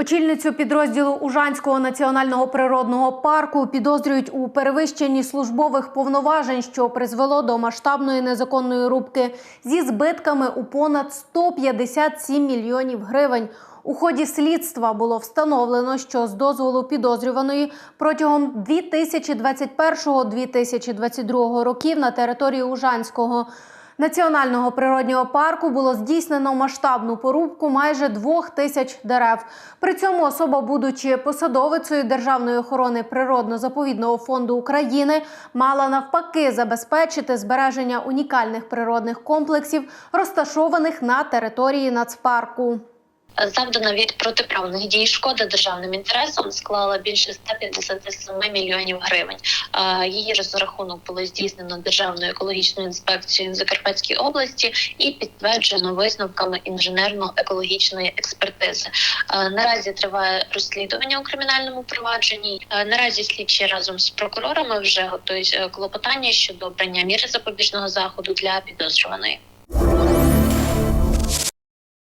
Очільницю підрозділу Ужанського національного природного парку підозрюють у перевищенні службових повноважень, що призвело до масштабної незаконної рубки зі збитками у понад 157 мільйонів гривень. У ході слідства було встановлено, що з дозволу підозрюваної протягом 2021-2022 років на території Ужанського Національного природнього парку було здійснено масштабну порубку майже двох тисяч дерев. При цьому особа, будучи посадовицею Державної охорони природно-заповідного фонду України, мала навпаки забезпечити збереження унікальних природних комплексів, розташованих на території нацпарку. Завдана від протиправних дій шкода державним інтересам склала більше 157 мільйонів гривень. Її розрахунок було здійснено Державною екологічною інспекцією в Закарпатській області і підтверджено висновками інженерно-екологічної експертизи. Наразі триває розслідування у кримінальному провадженні. Наразі слідчі разом з прокурорами вже готують е, клопотання щодо обрання міри запобіжного заходу для підозрюваної.